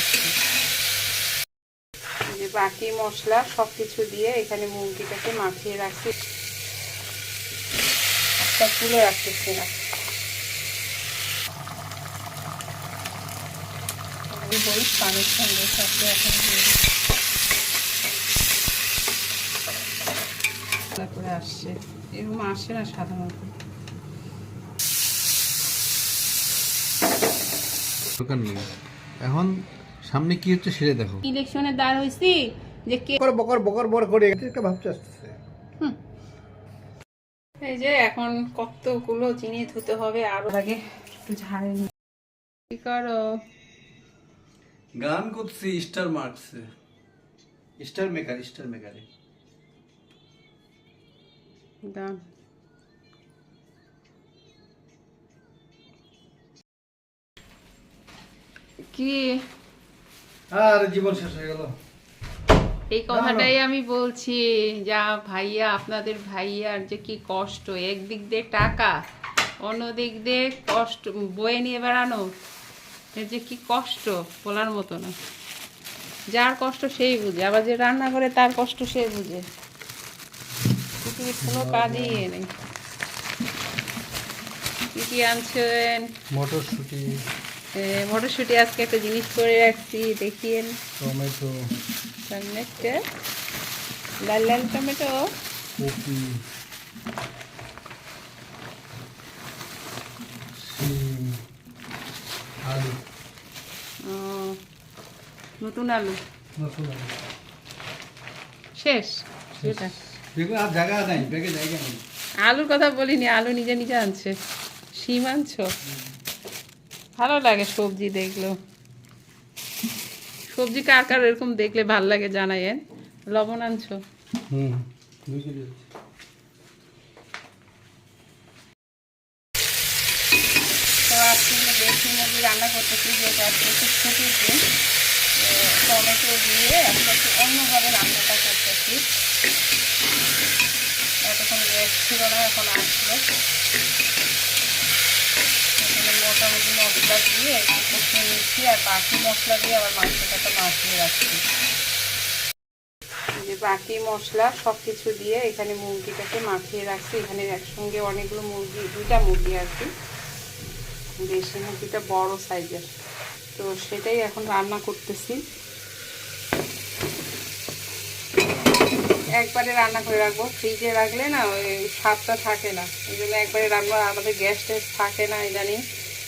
রাখছি যে বাকি মশলা সব কিছু দিয়ে এখানে মুরগিটাকে মাখিয়ে রাখছি। একটা তুলে রাখতেছি না। বই পানির সঙ্গে সাথে এখন দিয়ে দিচ্ছি। ভালো করে আসছে। এরকম আসে না সাধারণত। এখন সামনে কি হচ্ছে সেটা দেখো। ইলেকশনে দাঁড় হয়েছি যে কে বকর বকর বকর বকর করে একটা ভাবতে আসতেছে। এই যে এখন কতগুলো জিনিস ধুতে হবে আরও আগে একটু ঝাড়ে নি কি করো? গান করছি স্টার মার্কসে স্টার মেকার স্টার মেকারে। দাম কি? আর জীবন শেষ হয়ে গেল। এই কথাটাই আমি বলছি যা ভাইয়া আপনাদের ভাইয়ার যে কি কষ্ট একদিক দিয়ে টাকা অন্য দিক দিয়ে কষ্ট বয়ে নিয়ে বেড়ানো এর যে কি কষ্ট বলার মতো না। যার কষ্ট সেই বুঝে আবার যে রান্না করে তার কষ্ট সে বুঝে। পৃথিবীর কোনো কাজই ইয়ে নেই। কি কি আনছেন? মটরশুটি। মটরশুঁটি আজকে একটা জিনিস করে রাখছি দেখিয়েন। টমেটো। টমেটো লাল লাল টমেটো। আলু। নতুন আলু। নতুন আলু। শেষ? সেটা আর জায়গা নাই ব্যাগে জায়গা নেই। আলুর কথা বলিনি আলু নিজে নিজে আনছে। শিম আনছো? ভালো লাগে সবজি দেখলেও সবজি কার কার এরকম দেখলে ভালো লাগে জানাইয়েন? লবণ আনছো? হুম তো আজকে আমরা দেশি মুরগি রান্না করতেছি আজকে খুব ছুটির দিন টমেটো দিয়ে একটু অন্যভাবে রান্নাটা করতেছি। এতক্ষণ ছিল না এখন আসলো এখানে মোটামুটি মশলা দিয়ে একটু কষিয়ে নিচ্ছি আর বাকি মশলা দিয়ে আবার মাংসটাকে মাখিয়ে রাখছি যে বাকি মশলা সব কিছু দিয়ে এখানে মুরগিটাকে মাখিয়ে রাখছি। এখানে একসঙ্গে অনেকগুলো মুরগি, দুইটা মুরগি আর কি। দেশি মুরগিটা বড় সাইজের। তো সেটাই এখন রান্না করতেছি। একবারে রান্না করে রাখব। ফ্রিজে রাখলে না ওই স্বাদটা থাকে না। ওই জন্য একবারে রান্না, আমাদের গ্যাস ট্যাস থাকে না ইদানিং।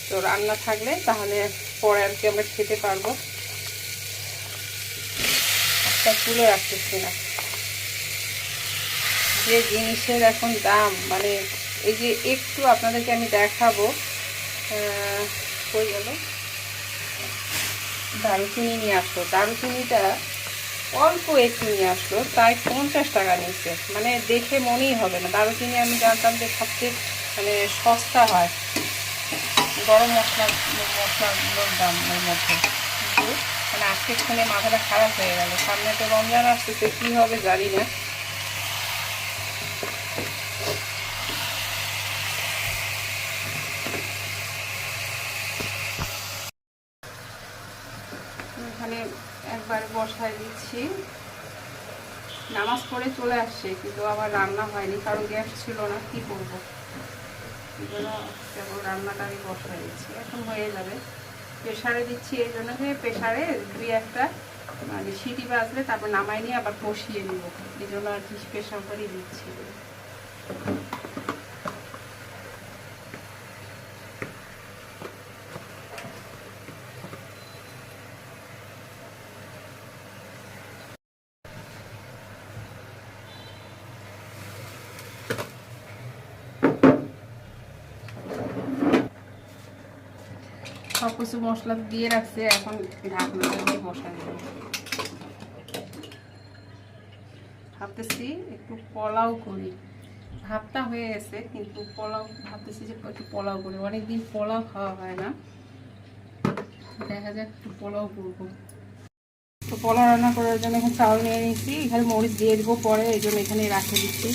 তো রান্না থাকলে তাহলে পরে আর কি আমরা খেতে পারব। একটা তুলে রাখতেছি না। যে জিনিসের এখন দাম মানে এই যে একটু আপনাদেরকে আমি দেখাবো কই গেল? দারুচিনি নিয়ে আসলো। দারুচিনিটা অল্প একটু নিয়ে আসলো, প্রায় পঞ্চাশ টাকা নিচ্ছে মানে দেখে মনেই হবে না। দারুচিনি আমি জানতাম যে সবচেয়ে মানে সস্তা হয়। গরম মশলা মশলাগুলোর দাম এর মধ্যে। কিন্তু মানে আজকে শুনে মাথাটা খারাপ হয়ে গেল। সামনে তো রমজান আসতেছে, কী হবে জানি না এখানে একবার বসায় দিচ্ছি। নামাজ পড়ে চলে আসছে, কিন্তু আবার রান্না হয়নি, কারণ গ্যাস ছিল না, কি করব? কেবল রান্নাটা আমি বসায় দিচ্ছি, এখন হয়ে যাবে। প্রেশারে দিচ্ছি এই জন্য যে প্রেশারে দুই একটা মানে সিটি বাজলে তারপর নামাই নিয়ে আবার কষিয়ে নিব। এই জন্য আর কি প্রেশার করেই দিচ্ছি। সব কিছু মশলা দিয়ে রাখছে, এখন ঢাকনাটা দিয়ে বসাই দেবো। ভাবতেছি একটু পোলাও করি। ভাতটা হয়ে গেছে, কিন্তু পোলাও ভাবতেছি যে একটু পোলাও করি। অনেকদিন পোলাও খাওয়া হয় না। দেখা যাক একটু পোলাও করব। তো পোলাও রান্না করার জন্য এখানে চাউল নিয়ে নিচ্ছি এখানে মরিচ দিয়ে দেবো পরে, এই জন্য এখানে রাখে দিচ্ছি।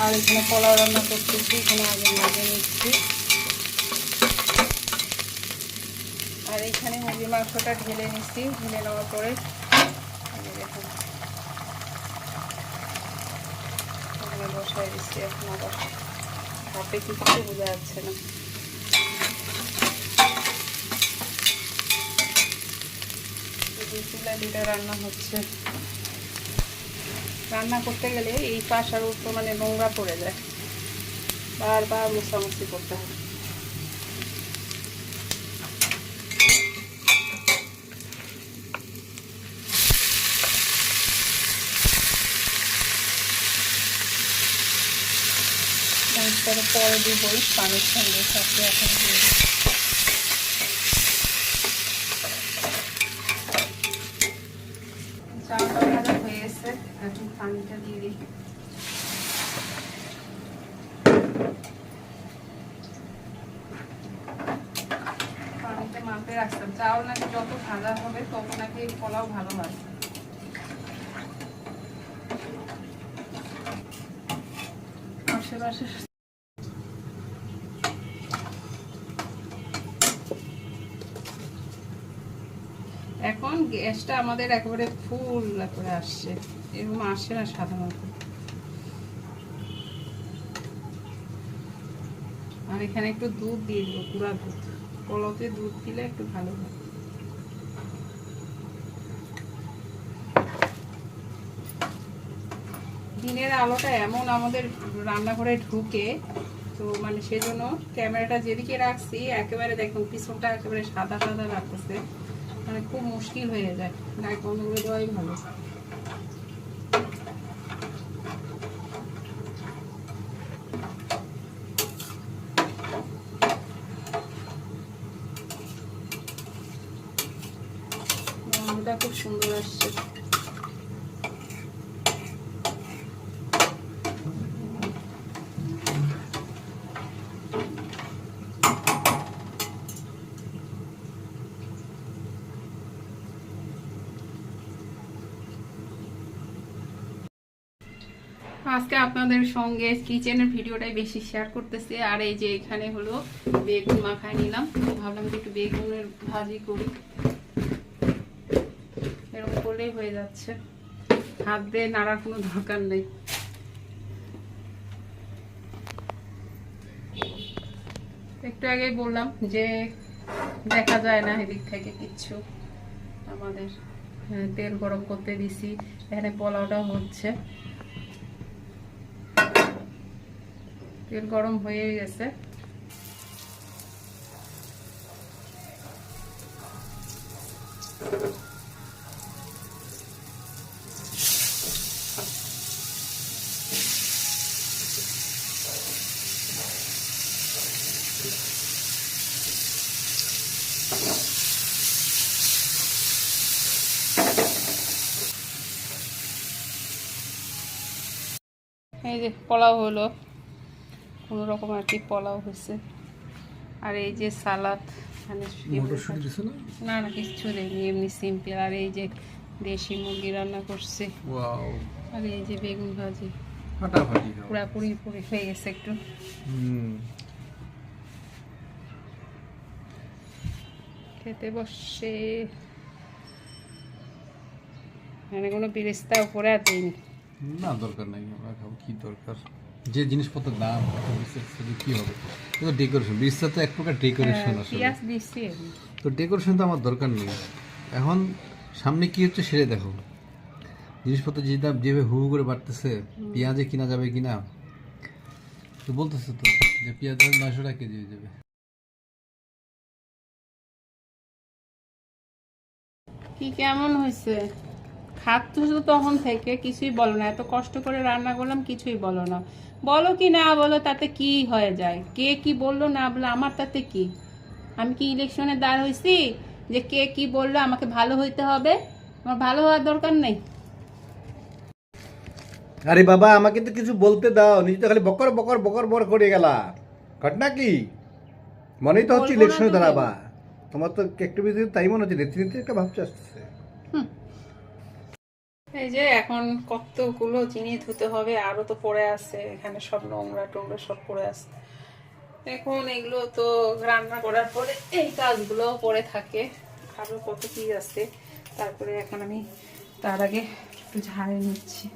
আর এখানে পোলাও রান্না করতেছি, এখানে আগে মেজে নিচ্ছি। আর এখানে মুরগির মাংসটা ঢেলে নিচ্ছি, ঢেলে নেওয়ার পরে দেখুন। বসাই দিচ্ছি এখন আবার। হাতে কিছু বোঝা যাচ্ছে না। চুলা রান্না হচ্ছে। রান্না করতে গেলে এই পাশ আর উত্তর মানে নোংরা পড়ে যায়। বারবার মোছামুছি করতে তারপরে পরে দিবই পানির সঙ্গে সাথে এখন পানিতে মাপে রাখতাম। চাউল নাকি যত ভাজা হবে, তত নাকি পোলাও ভালো হয়। আশেপাশে এখন গ্যাসটা আমাদের একেবারে ফুল করে আসছে। এরকম আসে না সাধারণত। আর এখানে একটু দুধ দিয়ে দিব পুরা দুধ। কলতে দুধ দিলে একটু ভালো হয়। দিনের আলোটা এমন আমাদের রান্নাঘরে ঢুকে, তো মানে সেজন্য ক্যামেরাটা যেদিকে রাখছি, একেবারে দেখুন পিছনটা একেবারে সাদা সাদা লাগতেছে। মানে খুব মুশকিল হয়ে যায়। লাইট বন্ধ করে দেওয়াই ভালো গন্ধটা খুব সুন্দর আসছে আজকে আপনাদের সঙ্গে কিচেনের ভিডিওটাই বেশি শেয়ার করতেছি। আর এই যে এখানে হলো বেগুন মাখায় নিলাম। ভাবলাম যে একটু বেগুনের ভাজি করি। এরকম করলেই হয়ে যাচ্ছে। হাত দিয়ে নাড়ার কোনো দরকার নেই। একটু আগেই বললাম যে দেখা যায় না এদিক থেকে কিচ্ছু আমাদের হ্যাঁ, তেল গরম করতে দিছি। এখানে পোলাওটা হচ্ছে। তেল গরম হয়ে গেছে। এই যে পোলাও হলো। কোনো রকম আর কি পোলাও হয়েছে। আর এই যে সালাদ মানে না? না কিচ্ছু দেয়নি এমনি সিম্পল আর এই যে দেশি মুরগি রান্না করছে। আর এই যে বেগুন ভাজি। পুরাপুরি পুরি হয়ে গেছে একটু। খেতে বসে। মানে কোনো বিরেস্তা উপরে আর দিইনি না দরকার নাই আমরা খাব কি দরকার? যে জিনিসপত্রের দাম কি হবে? তো ডেকোরেশন বিশটা তো এক প্রকার ডেকোরেশন আসলে। হ্যাঁ, পেঁয়াজ তো ডেকোরেশন তো আমার দরকার নেই। এখন সামনে কি হচ্ছে সেটা দেখো। জিনিসপত্র যে দাম যেভাবে হু হু করে বাড়তেছে পেঁয়াজে কিনা যাবে কিনা? তো বলতেছে তো যে পেঁয়াজ নয়শো টাকা কেজি হয়ে যাবে। কি কেমন হয়েছে খাচ্ছ তো তখন থেকে কিছুই বলো না এত কষ্ট করে রান্না করলাম কিছুই বলো না। বলো কি না বলো তাতে কি হয়ে যায়? কে কি বলল না বলো আমার তাতে কি? আমি কি ইলেকশনে দাঁড় হয়েছি যে কে কি বলল আমাকে ভালো হইতে হবে? আমার ভালো হওয়ার দরকার নেই। আরে বাবা আমাকে তো কিছু বলতে দাও নিজে তো খালি বকর বকর বকর বকর করে গেলা। ঘটনা কি? মনেই তো হচ্ছে ইলেকশনে দাঁড়াবা। তোমার তো একটু বেশি তাই মনে হচ্ছে রীতিনীতি একটা ভাবছে আসতেছে। এই যে এখন কতগুলো জিনিস ধুতে হবে আরও তো পড়ে আছে, এখানে সব নোংরা টোংরা সব পড়ে আছে। এখন এগুলো তো রান্না করার পরে এই কাজগুলো পড়ে থাকে আরও কত কী আছে। তারপরে এখন আমি তার আগে একটু ঝাড়ে নিচ্ছি।